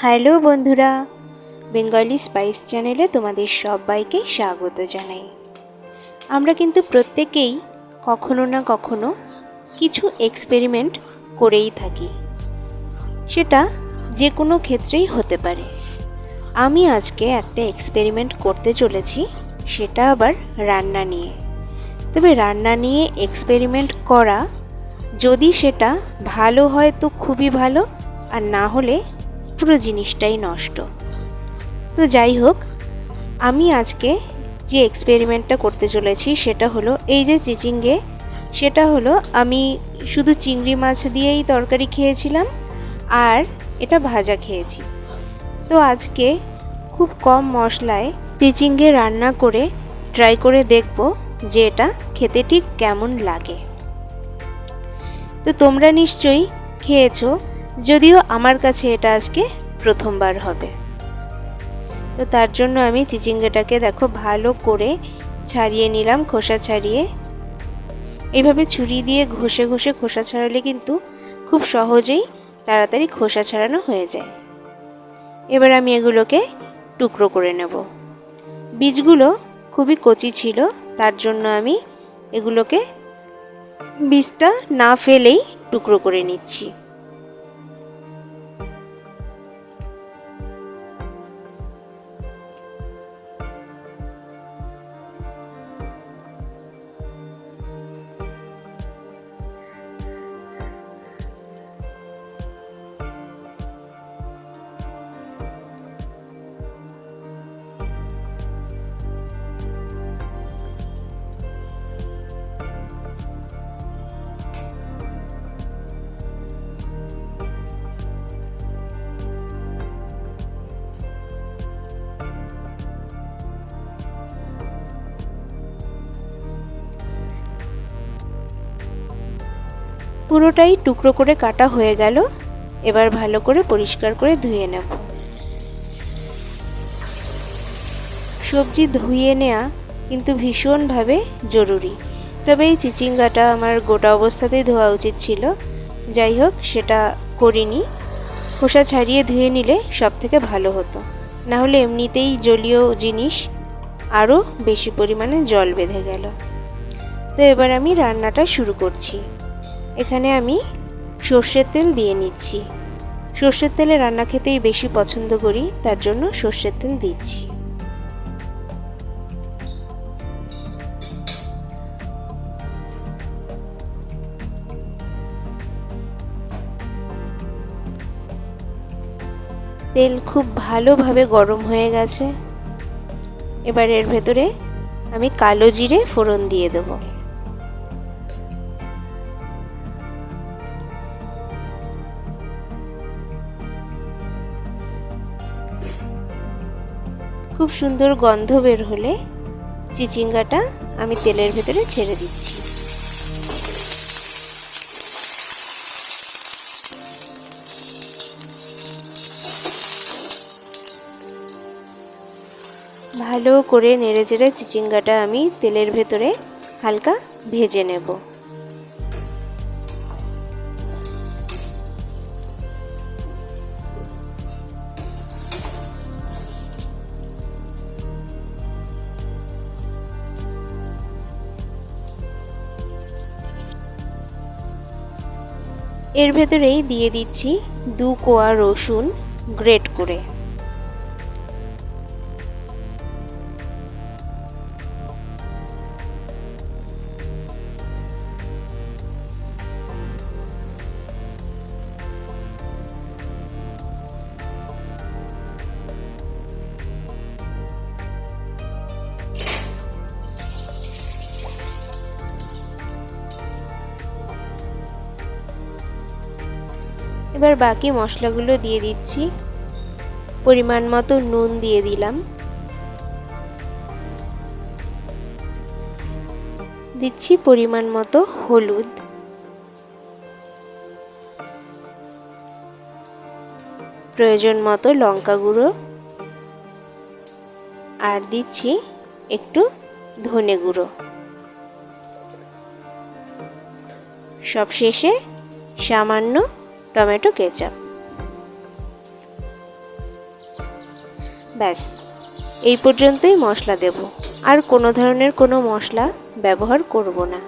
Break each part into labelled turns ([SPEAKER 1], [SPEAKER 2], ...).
[SPEAKER 1] Hello বন্ধুরা, Bengali spice চ্যানেলে তোমাদের সবাইকে স্বাগত জানাই। আমরা কিন্তু প্রত্যেকেই কখনো না কখনো কিছু এক্সপেরিমেন্ট করেই থাকি। সেটা যে কোনো ক্ষেত্রেই হতে পারে। আমি আজকে একটা এক্সপেরিমেন্ট করতে চলেছি, সেটা আবার রান্না নিয়ে। তবে রান্না নিয়ে এক্সপেরিমেন্ট করা, যদি সেটা ভালো হয় তো খুবই ভালো, আর না হলে পুরো জিনিসটাই নষ্ট। তো যাই হোক, আমি আজকে যে এক্সপেরিমেন্টটা করতে চলেছি সেটা হলো এই যে চিচিঙ্গে, সেটা হলো আমি শুধু চিংড়ি মাছ দিয়েই তরকারি খেয়েছিলাম আর এটা ভাজা খেয়েছি। তো আজকে খুব কম মশলায় চিচিঙ্গে রান্না করে ট্রাই করে দেখব যে এটা খেতে ঠিক কেমন লাগে। তো তোমরা নিশ্চয়ই খেয়েছো যদিও আমার কাছে এটা আজকে প্রথমবার হবে। তো তার জন্য আমি চিচিঙ্গাটাকে দেখো ভালো করে ছাড়িয়ে নিলাম, খোসা ছাড়িয়ে। এইভাবে ছুরি দিয়ে ঘষে ঘষে খোসা ছাড়ালে কিন্তু খুব সহজেই তাড়াতাড়ি খোসা ছাড়ানো হয়ে যায়। এবার আমি এগুলোকে টুকরো করে নেব। বীজগুলো খুবই কচি ছিল, তার জন্য আমি এগুলোকে বীজটা না ফেলেই টুকরো করে নিচ্ছি। পুরোটাই টুকরো করে কাটা হয়ে গেল। এবার ভালো করে পরিষ্কার করে ধুয়ে নেব। সবজি ধুয়ে নেওয়া কিন্তু ভীষণভাবে জরুরি। তবে এই চিচিঙ্গাটা আমার গোটা অবস্থাতেই ধোয়া উচিত ছিল। যাই হোক, সেটা করিনি। খোসা ছাড়িয়ে ধুয়ে নিলে সব থেকে ভালো হতো। না হলে এমনিতেই জলীয় জিনিস আরও বেশি পরিমাণে জল বেঁধে গেল। তো এবার আমি রান্নাটা শুরু করছি। এখানে আমি সর্ষের তেল দিয়ে নিচ্ছি। সর্ষের তেলে রান্না খেতেই বেশি পছন্দ করি, তার জন্য সর্ষের তেল দিচ্ছি। তেল খুব ভালোভাবে গরম হয়ে গেছে। এবার এর ভেতরে আমি কালো জিরে ফোড়ন দিয়ে দেবো। খুব সুন্দর গন্ধ বের হলে চিচিঙ্গাটা আমি তেলের ভেতরে ছেড়ে দিচ্ছি। ভালো করে নেড়ে চেড়ে চিচিঙ্গাটা আমি তেলের ভেতরে হালকা ভেজে নেব। এর ভেতরেই দিয়ে দিচ্ছি দু কোয়া রসুন গ্রেট করে। এবার বাকি মশলাগুলো দিয়ে দিচ্ছি। পরিমাণ মতো নুন দিয়ে দিলাম। দিচ্ছি পরিমাণ মতো হলুদ। প্রয়োজন মতো লঙ্কা গুঁড়ো। আর দিচ্ছি একটু ধনে গুঁড়ো। সবশেষে সামান্য টমেটো, কেচাপ। ব্যাস, এই পর্যন্তই মশলা দেব। আর কোনো ধরনের কোনো মশলা ব্যবহার করব না।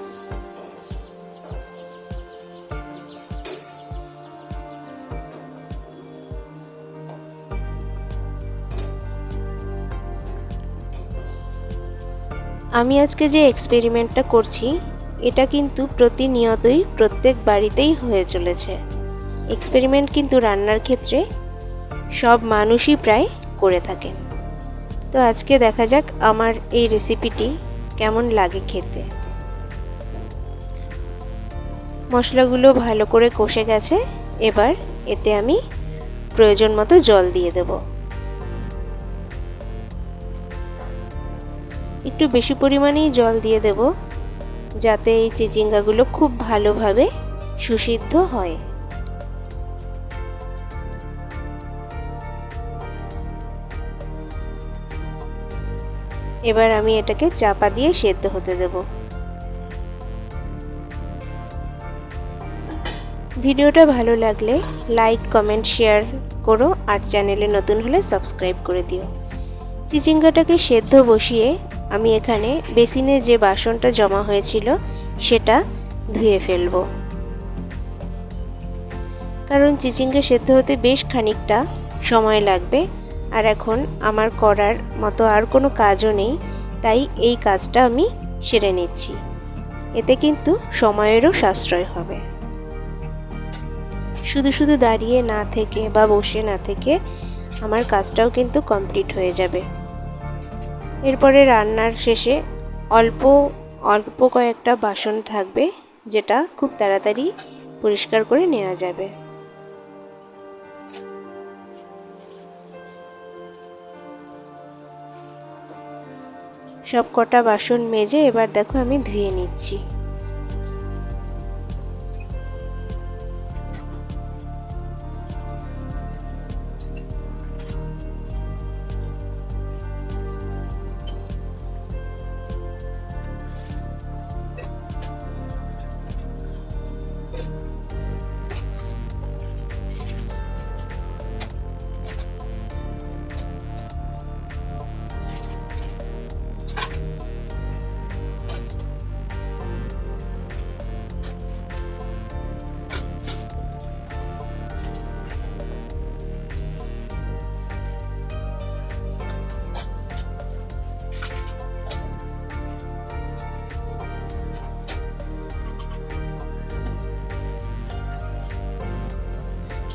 [SPEAKER 1] আমি আজকে যে এক্সপেরিমেন্টটা করছি, এটা কিন্তু প্রতিনিয়তই প্রত্যেক বাড়িতেই হয়ে চলেছে। এক্সপেরিমেন্ট কিন্তু রান্নার ক্ষেত্রে সব মানুষই প্রায় করে থাকেন। তো আজকে দেখা যাক আমার এই রেসিপিটি কেমন লাগে খেতে। মশলাগুলো ভালো করে কষে গেছে, এবার এতে আমি প্রয়োজন মতো জল দিয়ে দেব। একটু বেশি পরিমাণেই জল দিয়ে দেব, যাতে এই চিচিঙ্গাগুলো খুব ভালোভাবে সুসিদ্ধ হয়। এবার আমি এটাকে চাপা দিয়ে সেদ্ধ হতে দেব। ভিডিওটা ভালো লাগলে লাইক, কমেন্ট, শেয়ার করো আর চ্যানেলে নতুন হলে সাবস্ক্রাইব করে দিও। চিচিঙ্গাটাকে সেদ্ধ বসিয়ে আমি এখানে বেসিনে যে বাসনটা জমা হয়েছিল সেটা ধুয়ে ফেলব। কারণ চিচিঙ্গা সেদ্ধ হতে বেশ খানিকটা সময় লাগবে। আর এখন আমার করার মতো আর কোনো কাজও নেই, তাই এই কাজটা আমি সেরে নিচ্ছি। এতে কিন্তু সময়েরও সাশ্রয় হবে। শুধু শুধু দাঁড়িয়ে না থেকে বা বসে না থেকে আমার কাজটাও কিন্তু কমপ্লিট হয়ে যাবে। এরপরে রান্নার শেষে অল্প অল্প কয়েকটা বাসন থাকবে, যেটা খুব তাড়াতাড়ি পরিষ্কার করে নেওয়া যাবে। সব কটা বাসন মেজে এবার দেখো আমি ধুয়ে নিচ্ছি।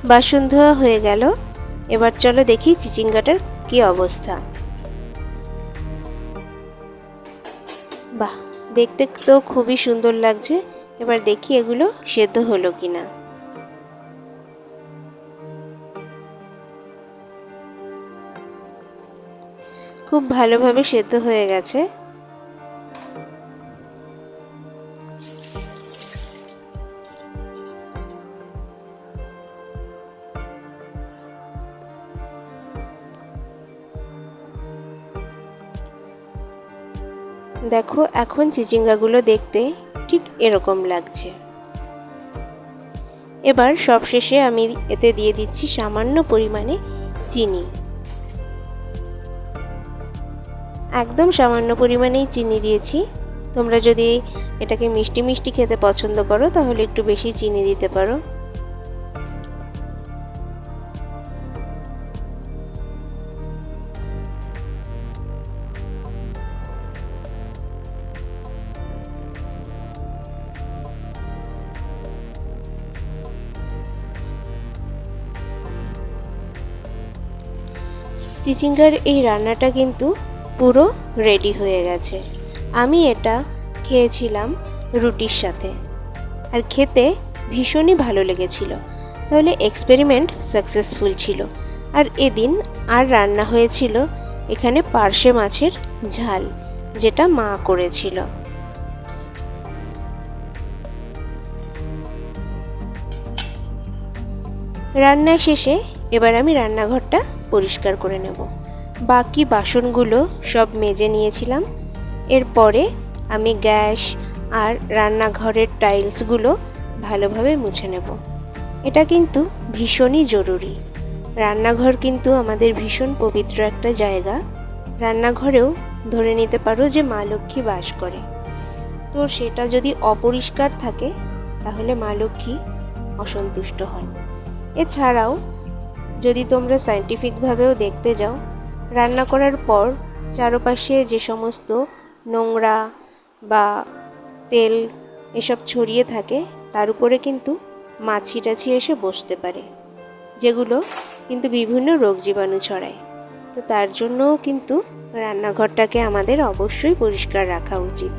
[SPEAKER 1] বাসন ধোয়া হয়ে গেল। এবার চলো দেখি চিচিঙ্গাটার কি অবস্থা। বাহ, দেখতে তো খুবই সুন্দর লাগছে। এবার দেখি এগুলো সেদ্ধ হলো কিনা। খুব ভালোভাবে সেদ্ধ হয়ে গেছে। দেখো, এখন চিচিঙ্গাগুলো দেখতে ঠিক এরকম লাগছে। এবার সবশেষে আমি এতে দিয়ে দিচ্ছি সামান্য পরিমাণে চিনি। একদম সামান্য পরিমাণেই চিনি দিয়েছি। তোমরা যদি এটাকে মিষ্টি মিষ্টি খেতে পছন্দ করো, তাহলে একটু বেশি চিনি দিতে পারো। চিচিঙ্গার এই রান্নাটা কিন্তু পুরো রেডি হয়ে গেছে। আমি এটা খেয়েছিলাম রুটির সাথে। আর খেতে ভীষণই ভালো লেগেছিল। তাহলে এক্সপেরিমেন্ট সাকসেসফুল ছিল। আর এদিন আর রান্না হয়েছিল এখানে পার্শে মাছের ঝাল, যেটা মা করেছিল। রান্না শেষে এবার আমি রান্নাঘরটা পরিষ্কার করে নেব। বাকি বাসনগুলো সব মেজে নিয়েছিলাম। এরপরে আমি গ্যাস আর রান্নাঘরের টাইলসগুলো ভালোভাবে মুছে নেব। এটা কিন্তু ভীষণই জরুরি। রান্নাঘর কিন্তু আমাদের ভীষণ পবিত্র একটা জায়গা। রান্নাঘরেও ধরে নিতে পারো যে মা লক্ষ্মী বাস করে। তো সেটা যদি অপরিষ্কার থাকে, তাহলে মা লক্ষ্মী অসন্তুষ্ট হন। এছাড়াও যদি তোমরা সায়েন্টিফিকভাবেও দেখতে যাও, রান্না করার পর চারপাশে যে সমস্ত নোংরা বা তেল এসব ছড়িয়ে থাকে, তার উপরে কিন্তু মাছি টাছি এসে বসতে পারে, যেগুলো কিন্তু বিভিন্ন রোগ জীবাণু ছড়ায়। তো তার জন্যও কিন্তু রান্নাঘরটাকে আমাদের অবশ্যই পরিষ্কার রাখা উচিত।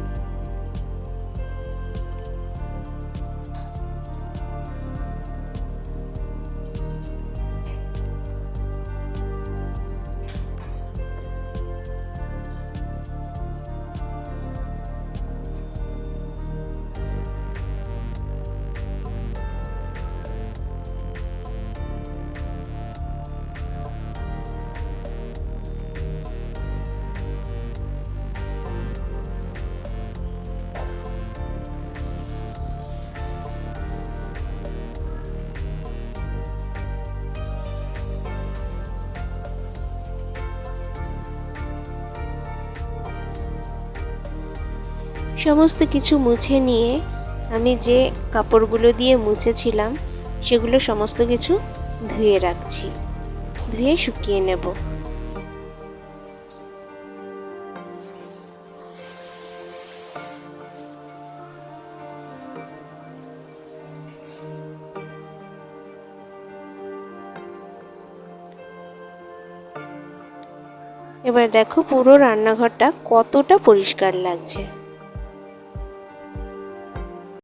[SPEAKER 1] সমস্ত কিছু মুছে নিয়ে আমি যে কাপড়গুলো দিয়ে মুছেছিলাম, সেগুলো সমস্ত কিছু ধুয়ে রাখছি। ধুয়ে শুকিয়ে নেব। এবার দেখো পুরো রান্নাঘরটা কতটা পরিষ্কার লাগছে।